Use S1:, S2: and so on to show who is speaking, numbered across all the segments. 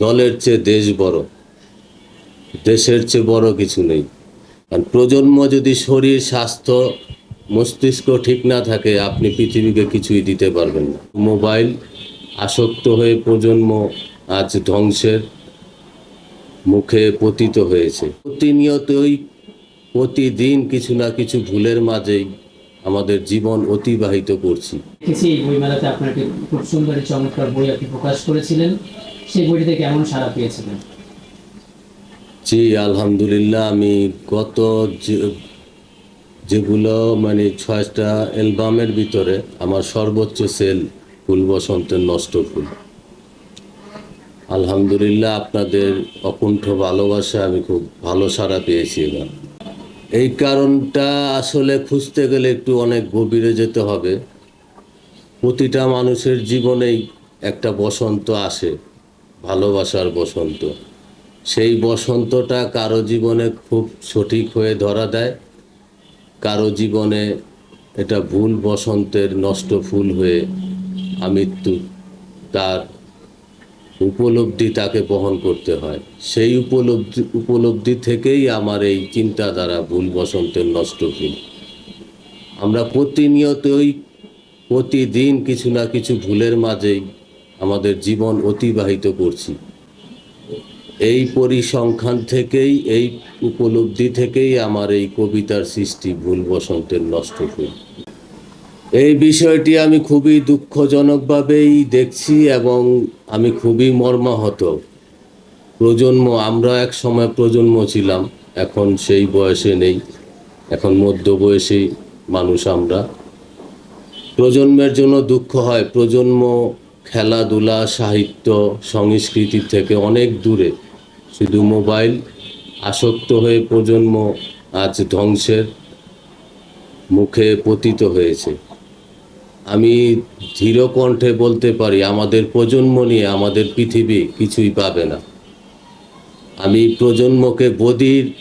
S1: দলের চেয়ে দেশ বড়। দেশের চেয়ে বড় কিছু নেই। কারণ প্রজন্ম যদি শরীর, স্বাস্থ্য, মস্তিষ্ক ঠিক না থাকে, আপনি পৃথিবীকে কিছুই দিতে পারবেন না। মোবাইল আসক্ত হয়ে প্রজন্ম আজ ধ্বংসের মুখে পতিত হয়েছে। প্রতিনিয়তই, প্রতিদিন কিছু না কিছু ভুলের মাঝেই আমাদের জীবন অতিবাহিত করছি।
S2: এই বইমেলাতে আপনার খুব সুন্দর, চমৎকার বই আপনি প্রকাশ করেছিলেন। সেই বইটিতে কেমন সাড়া পেয়েছিলেন?
S1: জি, আলহামদুলিল্লাহ, আমি গত যেগুলো মানে ছয়টা অ্যালবামের ভিতরে আমার সর্বোচ্চ সেল ফুল বসন্তের নষ্ট ফুল। আলহামদুলিল্লাহ, আপনাদের অকুণ্ঠ ভালোবাসা আমি খুব ভালো সাড়া পেয়েছি এবার। এই কারণটা আসলে খুঁজতে গেলে একটু অনেক গভীরে যেতে হবে। প্রতিটা মানুষের জীবনেই একটা বসন্ত আসে। ভালোবাসার বসন্ত। সেই বসন্তটা কারও জীবনে খুব সঠিক হয়ে ধরা দেয়। কারও জীবনে এটা ভুল বসন্তের নষ্ট ফুল হয়ে আমৃত্যু তার উপলব্ধি তাকে বহন করতে হয়। সেই উপলব্ধি উপলব্ধি থেকেই আমার এই চিন্তাধারা ভুল বসন্তের নষ্ট ফুল। আমরা প্রতিনিয়তই, প্রতিদিন কিছু না কিছু ভুলের মাঝেই আমাদের জীবন অতিবাহিত করছি। এই পরিসংখ্যান থেকেই, এই উপলব্ধি থেকেই আমার এই কবিতার সৃষ্টি ভুল বসন্তের নষ্ট ফুল এই বিষয়টি আমি খুবই দুঃখজনকভাবেই দেখছি এবং আমি খুবই মর্মাহত। প্রজন্ম, আমরা এক সময় প্রজন্ম ছিলাম, এখন সেই বয়সে নেই, এখন মধ্য বয়সী মানুষ আমরা। প্রজন্মের জন্য দুঃখ হয়, প্রজন্ম খেলাধুলা, সাহিত্য, সংস্কৃতি থেকে অনেক দূরে। শুধু মোবাইল আসক্ত হয়ে প্রজন্ম আজ ধ্বংসের মুখে পতিত হয়েছে। আমি ধীর কণ্ঠে বলতে পারি, আমাদের প্রজন্ম নিয়ে আমাদের পৃথিবী কিছুই পাবে না। আমি প্রজন্মকে বদির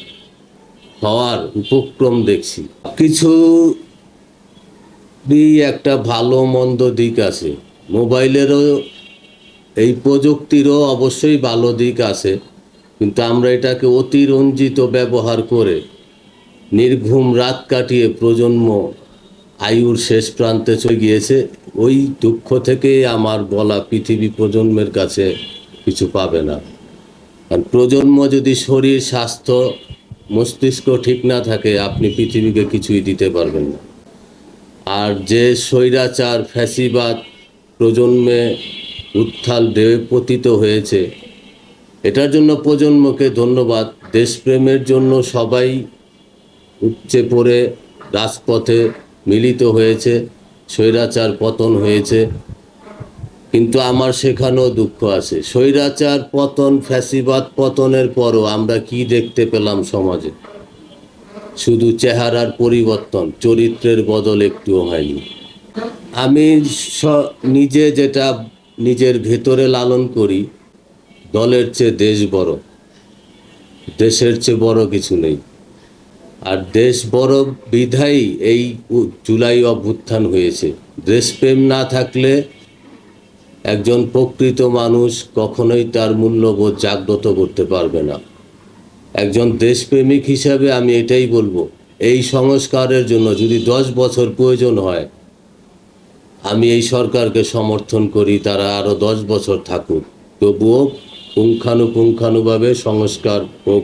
S1: হওয়ার উপক্রম দেখছি। কিছু একটা ভালো, মন্দ দিক আছে। মোবাইলেরও এই প্রযুক্তিরও অবশ্যই ভালো দিক আছে, কিন্তু আমরা এটাকে অতিরঞ্জিত ব্যবহার করে নির্ঘুম রাত কাটিয়ে প্রজন্ম আয়ুর শেষ প্রান্তে চলে গিয়েছে, ওই দুঃখ থেকেই আমার বলা পৃথিবী প্রজন্মের কাছে কিছু পাবে না। কারণ প্রজন্ম যদি শরীর, স্বাস্থ্য, মস্তিষ্ক ঠিক না থাকে, আপনি পৃথিবীকে কিছুই দিতে পারবেন না। আর যে স্বৈরাচার, ফ্যাসিবাদ প্রজন্মে উত্থাল দেহে পতিত হয়েছে। এটার জন্য প্রজন্মকে ধন্যবাদ। দেশপ্রেমের জন্য সবাই উপচে পড়ে রাজপথে মিলিত হয়েছে, স্বৈরাচার পতন হয়েছে। কিন্তু আমার সেখানেও দুঃখ আছে। স্বৈরাচার পতন, ফ্যাসিবাদ পতনের পরও আমরা কি দেখতে পেলাম সমাজে? শুধু চেহারার পরিবর্তন, চরিত্রের বদল একটুও হয়নি। আমি নিজে যেটা নিজের ভেতরে লালন করি, দলের চেয়ে দেশ বড়। দেশের চেয়ে বড় কিছু নেই। আর দেশ বড় বিধাই এই জুলাই অভ্যুত্থান হয়েছে। দেশপ্রেম না থাকলে একজন প্রকৃত মানুষ কখনোই তার মূল্যবোধ জাগ্রত করতে পারবে না। একজন দেশপ্রেমিক হিসাবে আমি এটাই বলব। এই সংস্কারের জন্য যদি দশ বছর প্রয়োজন হয় আমি এই সরকারকে সমর্থন করি তারা আরও দশ বছর থাকুক। তবুও পুঙ্খানুপুঙ্খানুভাবে সংস্কার হোক।